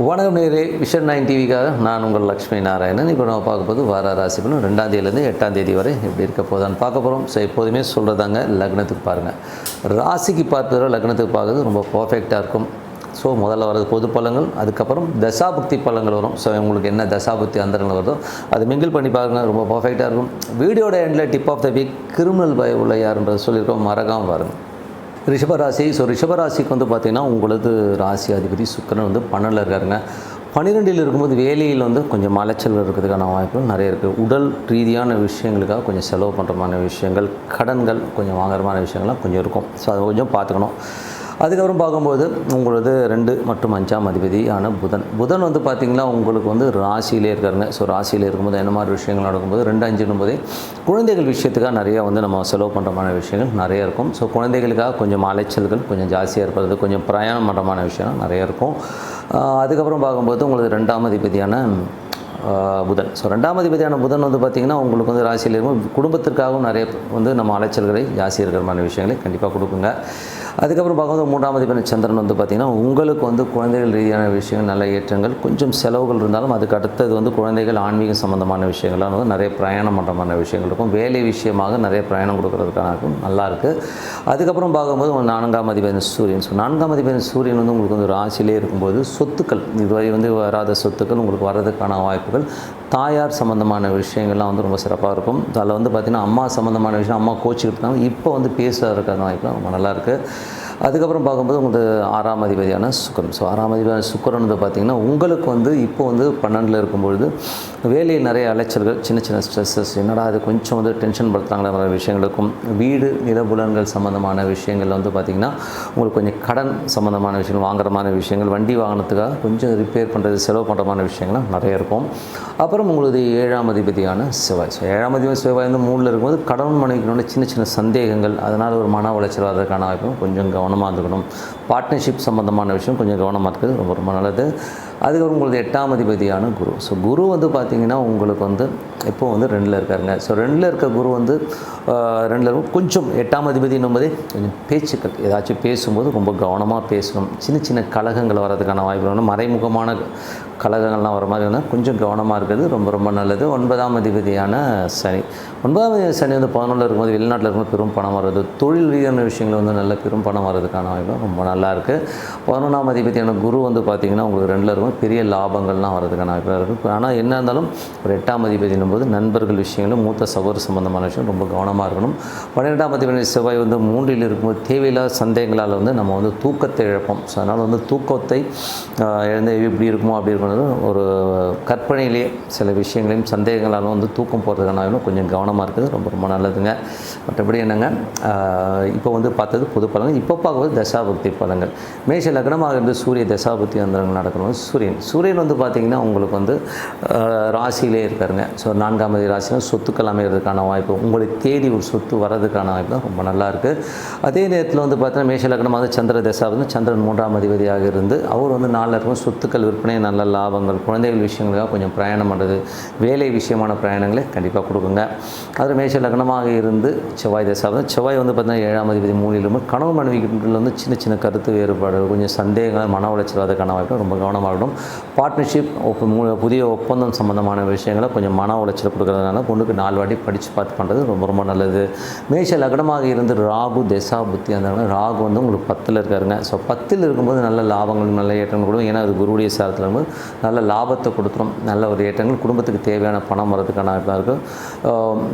வணக்கம் நேரே vision nine டிவிக்காக நான் உங்கள் லக்ஷ்மி நாராயணன். இப்போ நம்ம பார்க்கும்போது வார ராசி பலன். ரெண்டாம் தேதியிலேருந்து எட்டாம் தேதி வரை எப்படி இருக்க போதான்னு பார்க்க போகிறோம் ஸோ எப்போதுமே சொல்கிறதாங்க லக்னத்துக்கு பாருங்கள் ராசிக்கு பார்ப்பதோ லக்னத்துக்கு பார்க்குறது ரொம்ப பர்ஃபெக்டாக இருக்கும். ஸோ முதல்ல வரது பொது பலங்கள் அதுக்கப்புறம் தசாபக்தி பழங்கள் வரும். ஸோ உங்களுக்கு என்ன தசாபக்தி அந்தரங்கள் வருதோ அது மிங்கிள் பண்ணி பாருங்க ரொம்ப பர்ஃபெக்டாக இருக்கும். வீடியோட எண்டில் tip of the week criminal பய உள்ள யாருன்றது சொல்லியிருக்கோம். மறக்காமல் பாருங்கள் ரிஷபராசி. ஸோ ரிஷபராசிக்கு வந்து பார்த்திங்கன்னா உங்களது ராசி அதிபதி சுக்கரன் வந்து பன்னெண்டில் இருக்காருங்க. பன்னிரெண்டில் இருக்கும்போது வேலையில் வந்து கொஞ்சம் அலைச்சல் இருக்கிறதுக்கான வாய்ப்புகள் நிறைய இருக்குது உடல் ரீதியான விஷயங்களுக்காக கொஞ்சம் செலவு பண்ணுறமான விஷயங்கள் கடன்கள் கொஞ்சம் வாங்குறமான விஷயங்கள்லாம் கொஞ்சம் இருக்கும். ஸோ அதை கொஞ்சம் பார்த்துக்கணும். அதுக்கப்புறம் பார்க்கும்போது உங்களது ரெண்டு மற்றும் அஞ்சாம் அதிபதியான புதன். புதன் வந்து பார்த்திங்கன்னா உங்களுக்கு வந்து ராசியிலே இருக்காருங்க. ஸோ ராசியில் இருக்கும்போது என்ன மாதிரி விஷயங்கள் நடக்கும்போது ரெண்டு அஞ்சுன்னும் போதே குழந்தைகள் விஷயத்துக்காக நிறைய வந்து நம்ம செலவு பண்ணுறமான விஷயங்கள் நிறைய இருக்கும். ஸோ குழந்தைகளுக்காக கொஞ்சம் அலைச்சல்கள் கொஞ்சம் ஜாஸ்தியாக இருப்பது கொஞ்சம் பிரயாணம் பண்ணுறமான விஷயம் நிறைய இருக்கும். அதுக்கப்புறம் பார்க்கும்போது உங்களுக்கு ரெண்டாம் அதிபதியான புதன். ஸோ ரெண்டாம் அதிபதியான புதன் வந்து பார்த்திங்கன்னா உங்களுக்கு வந்து ராசியில் இருக்கும். குடும்பத்திற்காகவும் நிறைய வந்து நம்ம அலைச்சல்களை ஜாஸ்தி இருக்கிற மாதிரி விஷயங்களை கண்டிப்பாக கொடுக்குங்க. அதுக்கப்புறம் பார்க்கும்போது மூன்றாம் அதிபதி சந்திரன் வந்து பார்த்திங்கன்னா உங்களுக்கு வந்து குழந்தைகள் ரீதியான விஷயங்கள் நல்ல ஏற்றங்கள் கொஞ்சம் செலவுகள் இருந்தாலும் அதுக்கு அடுத்தது வந்து குழந்தைகள் ஆன்மீக சம்மந்தமான விஷயங்கள்லாம் வந்து நிறைய பிரயாணம் பண்ணுறமான விஷயங்கள் இருக்கும். வேலை விஷயமாக நிறைய பிரயாணம் கொடுக்கறதுக்கான இருக்கும். நல்லாயிருக்கு அதுக்கப்புறம் பார்க்கும்போது நான்காம் அதிபதி சூரியன். ஸோ நான்காம் அதிபதி சூரியன் வந்து உங்களுக்கு வந்து ராசியிலே இருக்கும்போது சொத்துக்கள் இதுவரை வந்து வராத சொத்துக்கள் உங்களுக்கு வர்றதுக்கான வாய்ப்புகள் தாயார் சம்மந்தமான விஷயங்கள்லாம் வந்து ரொம்ப சிறப்பாக இருக்கும். அதில் வந்து பார்த்திங்கன்னா அம்மா சம்மந்தமான விஷயம் அம்மா கோச்சிக்கிட்டு இருந்தாங்க இப்போ வந்து பேசுகிறதுக்கான வாய்ப்புலாம் ரொம்ப நல்லாயிருக்கு அதுக்கப்புறம் பார்க்கும்போது உங்களுக்கு ஆறாம் அதிபதியான சுக்கரன். ஸோ ஆறாம் அதிபதியான சுக்கரன் வந்து பார்த்திங்கன்னா உங்களுக்கு வந்து இப்போ வந்து பன்னெண்டில் இருக்கும்பொழுது வேலையில் நிறைய அலைச்சல்கள் சின்ன சின்ன ஸ்ட்ரெஸ்ஸஸ் என்னடா அது கொஞ்சம் வந்து டென்ஷன் படுத்துறாங்களே வர வீடு நிலபுலன்கள் சம்மந்தமான விஷயங்கள் வந்து பார்த்திங்கன்னா உங்களுக்கு கொஞ்சம் கடன் சம்மந்தமான விஷயங்கள் வாங்குறமான விஷயங்கள் வண்டி வாகனத்துக்காக கொஞ்சம் ரிப்பேர் பண்ணுறது செலவு பண்ணுறமான விஷயங்கள்லாம் நிறைய இருக்கும். அப்புறம் உங்களுக்கு ஏழாம் அதிபதியான செவ்வாய். ஸோ ஏழாம் அதிபதி செவ்வாய் வந்து மூணில் இருக்கும்போது கடன் மனைவிகளோட சின்ன சின்ன சந்தேகங்கள் அதனால் ஒரு மன உளைச்சல் வர்றதுக்கான வாய்ப்பும் கொஞ்சம் கவனமாக இருந்துக்கணும். பார்ட்னர்ஷிப் சம்மந்தமான விஷயம் கொஞ்சம் கவனமாக இருக்குது ரொம்ப ரொம்ப நல்லது. அதுக்கப்புறம் உங்களது எட்டாம் அதிபதியான குரு. ஸோ குரு வந்து பார்த்திங்கன்னா உங்களுக்கு வந்து இப்போ வந்து ரெண்டில் இருக்காருங்க. ஸோ ரெண்டில் இருக்க குரு வந்து ரெண்டில் இருக்கும் கொஞ்சம் எட்டாம் அதிபதினும் போதே கொஞ்சம் பேச்சுக்கள் ஏதாச்சும் பேசும்போது ரொம்ப கவனமாக பேசணும். சின்ன சின்ன கழகங்கள் வர்றதுக்கான வாய்ப்பு மறைமுகமான கழகங்கள்லாம் வர மாதிரி இருந்தால் கொஞ்சம் கவனமாக இருக்கிறது ரொம்ப ரொம்ப நல்லது. ஒன்பதாம் அதிபதியான சனி. ஒன்பதாம் அதிபதி சனி வந்து பதினொன்றில் இருக்கும்போது வெளிநாட்டில் இருக்கும்போது பெரும் பணம் வர்றது தொழில் ரீதியான விஷயங்கள் வந்து நல்ல பெரும் பணம் வர்றதுக்கான வாய்ப்பு ரொம்ப நல்லா இருக்குது பதினொன்றாம் அதிபதியான குரு வந்து பார்த்திங்கன்னா உங்களுக்கு ரெண்டில் இருக்கும். பெரிய லாபங்கள்லாம் வர்றதுக்கான வாய்ப்பு இருக்குது ஆனால் என்ன இருந்தாலும் ஒரு எட்டாம் அதிபதினும் போது நண்பர்கள் விஷயங்களும் மூத்த சகோதர சம்பந்தமான விஷயம் ரொம்ப கவனமாக இருக்கணும். பன்னிரெண்டாம் அதிபதி செவ்வாய் வந்து மூன்றில் இருக்கும்போது தேவையில்லாத சந்தேகங்களால் வந்து நம்ம வந்து தூக்கத்தை இழப்போம். ஸோ அதனால் வந்து தூக்கத்தை எழுந்த எப்படி இருக்குமோ அப்படி இருக்கணும் ஒரு கற்பனையிலேயே சில விஷயங்களையும் சந்தேகங்களாலும் வந்து தூக்கம் போகிறதுக்கான கொஞ்சம் கவனமாக இருக்குது ரொம்ப ரொம்ப நல்லதுங்க. மற்றபடி என்னங்க? இப்போ வந்து பார்த்தது புது பலன்கள். இப்போ பார்க்கும்போது தசாபக்தி பலன்கள். மேஷ லக்னமாக இருந்து சூரிய தசாபக்தி அந்தரங்கள் நடக்கணும் சூரியன். சூரியன் வந்து பார்த்திங்கன்னா உங்களுக்கு வந்து ராசியிலே இருக்காருங்க. ஸோ நான்காம் தேதி ராசியில் சொத்துக்கள் அமைகிறதுக்கான வாய்ப்பு உங்களுக்கு தேடி ஒரு சொத்து வர்றதுக்கான வாய்ப்பு தான் ரொம்ப நல்லா இருக்குது அதே நேரத்தில் வந்து பார்த்தீங்கன்னா மேஷ லக்னமாக சந்திர தசா வந்து சந்திரன் மூன்றாம் அதிபதியாக இருந்து அவர் வந்து நாளில் இருக்கும் சொத்துக்கள் விற்பனை நல்ல லாபங்கள் குழந்தைகள் விஷயங்களுக்காக கொஞ்சம் பிரயாணம் பண்ணுறது வேலை விஷயமான பிரயாணங்களை கண்டிப்பாக கொடுக்குங்க. அது மேஷ லக்னமாக இருந்து செவ்வாய் தசாவது செவ்வாய் வந்து பார்த்திங்கன்னா ஏழாம் அதிபதி மூலிலும் கனவு மனைவிக்குள்ள வந்து சின்ன சின்ன கருத்து வேறுபாடு கொஞ்சம் சந்தேகங்கள் மன உளைச்சல் அதுக்கான வாய்ப்பு ரொம்ப கவனமாக இருக்கணும். பார்ட்னர்ஷிப் புதிய ஒப்பந்தம் சம்பந்தமான விஷயங்களை கொஞ்சம் மன உளைச்சல் கொடுக்கறதுனால பொண்ணுக்கு நாலு வாட்டி படித்து பார்த்து பண்ணுறது ரொம்ப ரொம்ப நல்லது. மேஷ லக்னமாக இருந்து ராகு தசா புத்தி அந்த ராகு வந்து உங்களுக்கு பத்தில் இருக்காருங்க. ஸோ பத்தில் இருக்கும்போது நல்ல லாபங்கள் நல்ல ஏற்றங்கள் கொடுக்கும். ஏன்னா அது குருவுடைய சாரத்தில் நல்ல லாபத்தை கொடுத்துரும். நல்ல ஒரு ஏற்றங்கள். குடும்பத்துக்கு தேவையான பணம் வரதுக்கான வாய்ப்பாக இருக்கும்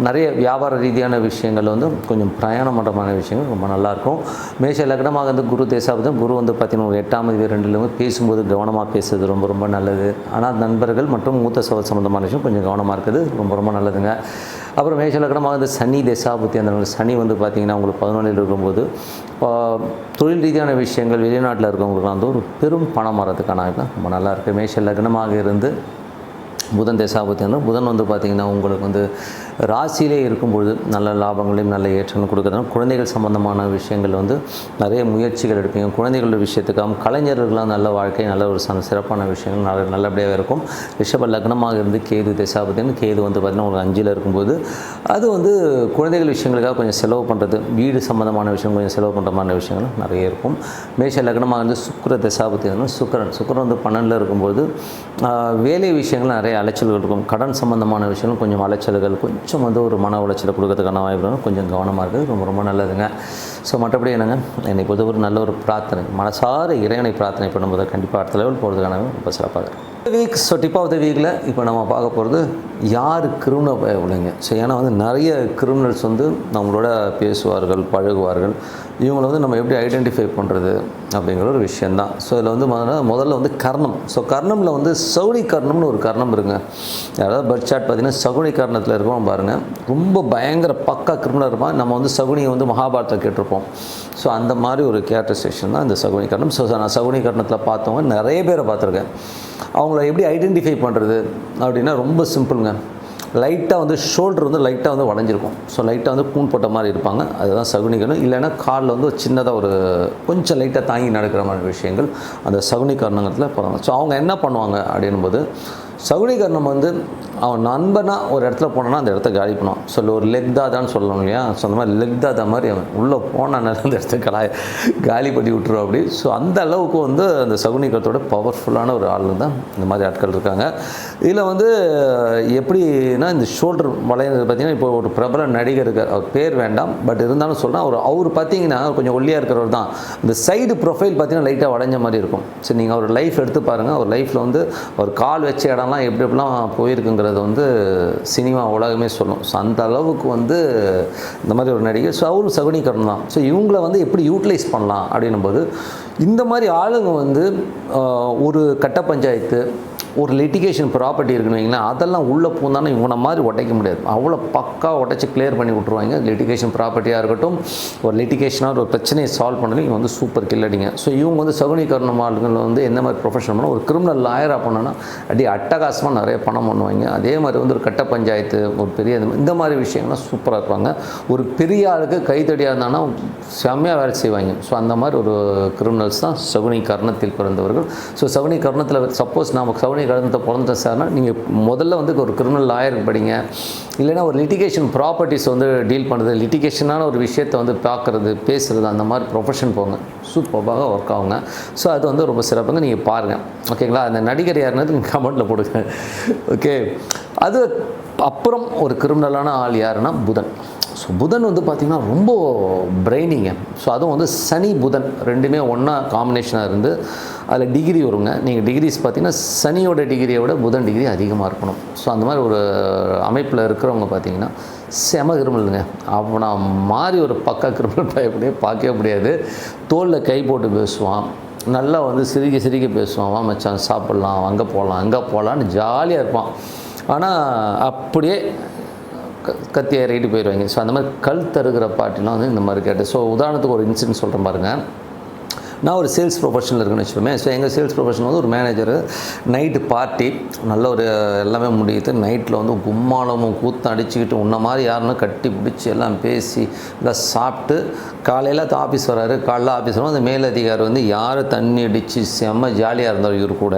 நிறைய வியாபார ரீதியான விஷயங்கள் வந்து கொஞ்சம் பிரயாணம் பண்ணுறமான விஷயங்கள் ரொம்ப நல்லாயிருக்கும் மேஷ லக்னமாக வந்து குரு தேசாபதம் குரு வந்து பார்த்தீங்கன்னா எட்டாம் தேதி ரெண்டுலேயுமே பேசும்போது கவனமாக பேசுறது ரொம்ப ரொம்ப நல்லது. ஆனால் நண்பர்கள் மற்றும் மூத்த சவ சம்மந்தமான விஷயம் கொஞ்சம் கவனமாக இருக்குது. ரொம்ப ரொம்ப நல்லதுங்க. அப்புறம் மேஷ லக்னமாக வந்து சனி தசாபுத்தி அந்த சனி வந்து பார்த்திங்கன்னா உங்களுக்கு பதினொன்றில் இருக்கும்போது தொழில் ரீதியான விஷயங்கள் வெளிநாட்டில் இருக்கவங்களுக்குலாம் வந்து ஒரு பெரும் பணம் வரதுக்கான ரொம்ப நல்லா இருக்குது மேஷ லக்னமாக இருந்து புதன் தசாபத்தி வந்து புதன் வந்து பார்த்திங்கன்னா உங்களுக்கு வந்து ராசியிலே இருக்கும்பொழுது நல்ல லாபங்களையும் நல்ல ஏற்றங்களும் கொடுக்குறதுனால குழந்தைகள் சம்பந்தமான விஷயங்கள் வந்து நிறைய முயற்சிகள் எடுப்பீங்க. குழந்தைகளோட விஷயத்துக்காகவும் கலைஞர்களெலாம் நல்ல வாழ்க்கை நல்ல ஒரு ச- சிறப்பான விஷயங்கள் நல்ல நல்லபடியாக இருக்கும். ரிஷப லக்னமாக இருந்து கேது தசாபத்தின்னு கேது வந்து பார்த்திங்கன்னா ஒரு அஞ்சில் இருக்கும்போது அது வந்து குழந்தைகள் விஷயங்களுக்காக கொஞ்சம் செலவு பண்ணுறது வீடு சம்மந்தமான விஷயம் கொஞ்சம் செலவு பண்ணுற மாதிரி விஷயங்களும் நிறைய இருக்கும். மேஷ லக்னமாக இருந்து சுக்கிர தசாபத்தினா சுக்கரன் சுக்கரன் வந்து பன்னெண்டில் இருக்கும்போது வேலை விஷயங்கள் நிறைய அலைச்சல்கள் இருக்கும். கடன் சம்பந்தமான விஷயங்கள் கொஞ்சம் அலைச்சல்கள் கொஞ்சம் கொஞ்சம் வந்து ஒரு மன உளைச்சலை கொடுக்கறதுக்கான வாய்ப்பு கொஞ்சம் கவனமாக இருக்குது ரொம்ப ரொம்ப நல்லதுங்க. ஸோ மற்றபடி என்னங்க? என்னை பொறுத்த ஒரு நல்ல ஒரு பிரார்த்தனை. மனசார இறைவனை பிரார்த்தனை பண்ணும்போது கண்டிப்பாக அடுத்த லெவல் போகிறதுக்கான ரொம்ப சிறப்பாக இருக்கும் week so tip of the வீக்கில் இப்போ நம்ம பார்க்க போகிறது யார் கிரிமினல் பயப்படுங்க ஸோ ஏன்னா வந்து நிறைய கிரிமினல்ஸ் வந்து நம்மளோட பேசுவார்கள் பழகுவார்கள். இவங்களை வந்து நம்ம எப்படி ஐடென்டிஃபை பண்ணுறது அப்படிங்கிற ஒரு விஷயந்தான் ஸோ இதில் வந்து முதல்ல முதல்ல வந்து கர்ணம். ஸோ கர்ணமில் வந்து சகுனி கர்ணம்னு ஒரு கர்ணம் இருக்குங்க. யாராவது பர்த் சாட் பார்த்திங்கன்னா சகுனி கர்ணத்தில் இருக்கோம் பாருங்கள் ரொம்ப பயங்கர பக்கா கிரிமினல் இருப்பான். நம்ம வந்து சகுனியை வந்து மகாபாரதத்தில் கேட்டிருப்போம். ஸோ அந்த மாதிரி ஒரு கேரக்டரைசேஷன் தான் இந்த சகுனி கர்ணம். ஸோ நான் சகுனி கர்ணத்தில் பார்த்தவங்க நிறைய பேரை பார்த்துருக்கேன். அவங்கள எப்படி ஐடென்டிஃபை பண்ணுறது அப்படின்னா ரொம்ப சிம்பிளுங்க லைட்டாக வந்து ஷோல்டர் வந்து லைட்டாக வந்து வளைஞ்சிருக்கும். ஸோ லைட்டாக வந்து கூண் போட்ட மாதிரி இருப்பாங்க. அதுதான் சகுனிகரணம் இல்லைன்னா காலில் வந்து ஒரு சின்னதாக ஒரு கொஞ்சம் லைட்டாக தாங்கி நடக்கிற மாதிரி விஷயங்கள் அந்த சகுனி கர்ணங்கத்தில் போகிறாங்க ஸோ அவங்க என்ன பண்ணுவாங்க அப்படின்னும்போது சகுனிகரணம் வந்து அவன் நண்பனாக ஒரு இடத்துல போனான்னா அந்த இடத்த காலி பண்ணுவான். ஸோ ஒரு லெக் தாதான்னு சொல்லணும் இல்லையா? ஸோ அந்த மாதிரி லெக் தாதா மாதிரி அவன் உள்ளே போனானால அந்த இடத்த கலா காலி பண்ணி விட்டுருவோம் அப்படி. ஸோ அந்த அளவுக்கு வந்து அந்த சகுனிகத்தோட பவர்ஃபுல்லான ஒரு ஆள் தான் இந்த மாதிரி ஆட்கள் இருக்காங்க. இதில் வந்து எப்படின்னா இந்த ஷோல்டர் வளையிறது பார்த்தீங்கன்னா இப்போ ஒரு பிரபல நடிகர் இருக்கார். அவர் பேர் வேண்டாம். பட் இருந்தாலும் சொல்கிறேன் அவர் அவர் பார்த்தீங்கன்னா கொஞ்சம் ஒல்லியாக இருக்கிறவர் தான். இந்த சைடு ப்ரொஃபைல் பார்த்தீங்கன்னா லைட்டாக வளைஞ்ச மாதிரி இருக்கும். சரி நீங்கள் அவர் லைஃப் எடுத்து பாருங்கள் அவர் லைஃப்பில் வந்து அவர் கால் வச்ச இடம்லாம் எப்படி எப்படிலாம் அப்படிங்கிறது வந்து சினிமா உலகமே சொல்லும். ஸோ அந்த அளவுக்கு வந்து இந்த மாதிரி ஒரு நடிகை ஸோ அவரும் சகுனிகரன் தான். ஸோ இவங்களை வந்து எப்படி யூட்டிலைஸ் பண்ணலாம் அப்படின்னும் போது இந்த மாதிரி ஆளுங்க வந்து ஒரு கட்ட பஞ்சாயத்து ஒரு லிட்டிகேஷன் ப்ராப்பர்ட்டி இருக்குன்னு வைங்களேன் அதெல்லாம் உள்ளே பூந்தானே இவனை மாதிரி உடைக்க முடியாது. அவ்வளோ பக்கா உடைச்சி கிளியர் பண்ணி விட்ருவாங்க லிட்டிகேஷன் ப்ராப்பர்ட்டியாக இருக்கட்டும் ஒரு லிட்டிகேஷனாக ஒரு பிரச்சனையை சால்வ் பண்ணணும். இவங்க வந்து சூப்பர் கில்லடிங்க ஸோ இவங்க வந்து சகுனிகரணம் ஆளுங்கள் வந்து எந்த மாதிரி ப்ரொஃபஷன் பண்ணால் ஒரு கிரிமினல் லாயராக பண்ணோன்னா அடி அட்டகாசமாக நிறைய பணம் பண்ணுவாங்க. அதே மாதிரி வந்து ஒரு கட்ட பஞ்சாயத்து ஒரு பெரிய இந்த- மாதிரி விஷயங்கள்லாம் சூப்பராக இருப்பாங்க. ஒரு பெரிய ஆளுக்கு கைத்தடியாக இருந்தாங்கன்னா செம்மையாக வேலை செய்வாங்க. ஸோ அந்த மாதிரி ஒரு கிரிமினல்ஸ் தான் சகுனி கர்ணத்தில் பிறந்தவர்கள். ஸோ சகுனி கர்ணத்தில் சப்போஸ் நமக்கு சகுனி கர்ணத்தை பிறந்துட்டோம் சார்னா நீங்கள் முதல்ல வந்து ஒரு கிரிமினல் லாயருக்கு படிங்க. இல்லைன்னா ஒரு லிட்டிகேஷன் ப்ராப்பர்ட்டிஸ் வந்து டீல் பண்ணுறது லிட்டிகேஷனான ஒரு விஷயத்தை வந்து பார்க்குறது பேசுகிறது அந்த மாதிரி ப்ரொஃபஷன் போங்க. சூப்பராக ஒர்க் ஆகுங்க. ஸோ அது வந்து ரொம்ப சிறப்புங்க. நீங்கள் பாருங்கள் ஓகேங்களா அந்த நடிகர் யாருன்னு நீங்கள் கமெண்ட்டில் போடுங்க. ஓகே அது அப்புறம் ஒரு கிரிமினலான ஆள் யாருன்னா புதன். ஸோ புதன் வந்து பார்த்திங்கன்னா ரொம்ப பிரெய்னிங்க ஸோ அதுவும் வந்து சனி புதன் ரெண்டுமே ஒன்றா காம்பினேஷனாக இருந்து அதில் டிகிரி வருங்க. நீங்கள் டிகிரிஸ் பார்த்தீங்கன்னா சனியோட டிகிரியை விட புதன் டிகிரி அதிகமாக இருக்கணும். ஸோ அந்த மாதிரி ஒரு அமைப்பில் இருக்கிறவங்க பார்த்தீங்கன்னா செம கிருமலுங்க அவனை மாறி ஒரு பக்கா கிருமல் பயப்படியே பார்க்கவே முடியாது. தோலில் கை போட்டு பேசுவான். நல்லா வந்து சிரிக்க சிரிக்க பேசுவான். வா மச்சான் சாப்பிட்லாம் அங்கே போகலாம் அங்கே போகலான்னு ஜாலியாக இருப்பான். ஆனால் அப்படியே க கத்தி ஏறிட்டு போயிடுவாங்க ஸோ அந்த மாதிரி கல் தருகிற பாட்டிலாம் வந்து இந்த மாதிரி கேட்டு. ஸோ உதாரணத்துக்கு ஒரு இன்சிடென்ட் சொல்கிறேன் பாருங்கள் நான் ஒரு சேல்ஸ் ப்ரொஃபஷனில் இருக்குன்னு வச்சுப்போமே ஸோ எங்கள் சேல்ஸ் ப்ரொஃபஷன் வந்து ஒரு மேனேஜர் நைட்டு பார்ட்டி நல்ல ஒரு எல்லாமே முடியுது. நைட்டில் வந்து கும்மாளமும் கூத்தம் அடிச்சுக்கிட்டு உன்ன மாதிரி யாருன்னு கட்டி பிடிச்சி எல்லாம் பேசி எல்லாம் சாப்பிட்டு காலையில் ஆஃபீஸ் வராரு. காலைல ஆஃபீஸ் வரும். அந்த மேலதிகாரி வந்து யார் தண்ணி அடித்து செம்ம ஜாலியாக இருந்தார் இவர் கூட.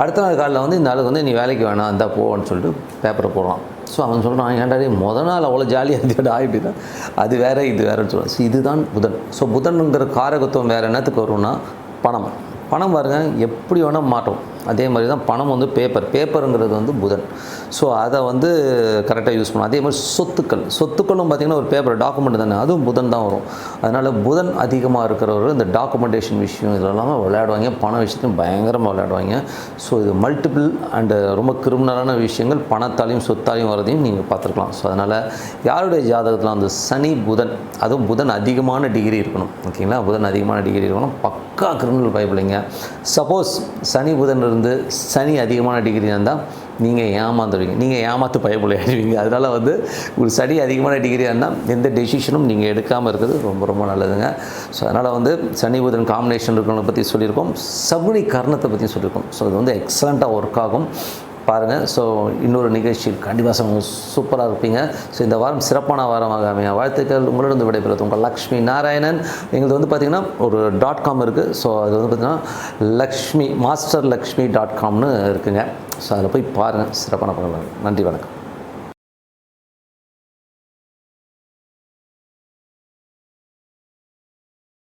அடுத்த நாள் காலையில் வந்து இந்த ஆளுக்கு வந்து நீ வேலைக்கு வேணாம் அந்த போன்னு சொல்லிட்டு பேப்பரை போடுறான் ஸோ அவன் சொல்கிறான் ஏன்டா முத நாள் அவ்வளோ ஜாலியாக இருந்தேடா அப்படின்னா அது வேறு இது வேறுன்னு சொல்லுவான் ஸோ இதுதான் புதன். ஸோ புதனுங்கிற காரகத்துவம் வேறு என்னத்துக்கு வரும்னா பணம். பணம் பாருங்கள் எப்படி வேணால் மாட்டோம் அதே மாதிரி தான் பணம் வந்து பேப்பர் பேப்பருங்கிறது வந்து புதன். ஸோ அதை வந்து கரெக்டாக யூஸ் பண்ணணும். அதே மாதிரி சொத்துக்கள். சொத்துக்களும் பார்த்திங்கன்னா ஒரு பேப்பர் டாக்குமெண்ட் தானே. அதுவும் புதன் தான் வரும். அதனால் புதன் அதிகமாக இருக்கிறவர் இந்த டாக்குமெண்டேஷன் விஷயம் இதெல்லாம் விளையாடுவாங்க. பண விஷயத்தையும் பயங்கரமாக விளையாடுவாங்க. ஸோ இது மல்டிபிள் அண்டு ரொம்ப கிரிமினலான விஷயங்கள் பணத்தாலையும் சொத்தாலையும் வரதையும் நீங்கள் பார்த்துருக்கலாம். ஸோ அதனால் யாருடைய ஜாதகத்தில் அந்த சனி புதன் அதுவும் புதன் அதிகமான டிகிரி இருக்கணும். ஓகேங்களா புதன் அதிகமான டிகிரி இருக்கணும். பக்கா கிரிமினல் பயப்பிள்ளைங்க சப்போஸ் சனி புதன் இருந்து சனி அதிகமான டிகிரி இருந்தால் நீங்கள் ஏமாந்துடுவீங்க நீங்கள் ஏமாத்து பயப்புள்ள ஆயிடுவீங்க அதனால் வந்து ஒரு சனி அதிகமான டிகிரியாக இருந்தால் எந்த டெசிஷனும் நீங்கள் எடுக்காமல் இருக்கிறது ரொம்ப ரொம்ப நல்லதுங்க. ஸோ அதனால் வந்து சனி புதன் காம்பினேஷன் இருக்கிறவங்களை பற்றி சொல்லியிருக்கோம். சகுனி கர்ணத்தை பற்றி சொல்லியிருக்கோம். ஸோ அது வந்து எக்ஸலண்ட்டாக ஒர்க் ஆகும். பாருங்கள் ஸோ இன்னொரு நிகழ்ச்சியில் கண்டிப்பாக சூப்பராக இருப்பீங்க. ஸோ இந்த வாரம் சிறப்பான வாரமாக அமைய வாழ்த்துக்கள். உங்களிடம் விடைபெறுவது உங்கள் லக்ஷ்மி நாராயணன். எங்களுக்கு வந்து பார்த்திங்கன்னா ஒரு டாட் காம் இருக்குது ஸோ அது வந்து பார்த்திங்கன்னா லக்ஷ்மி மாஸ்டர் லக்ஷ்மி டாட் காம்னு இருக்குங்க. ஸோ அதில் போய் பாருங்கள் சிறப்பான படம் நன்றி வணக்கம்.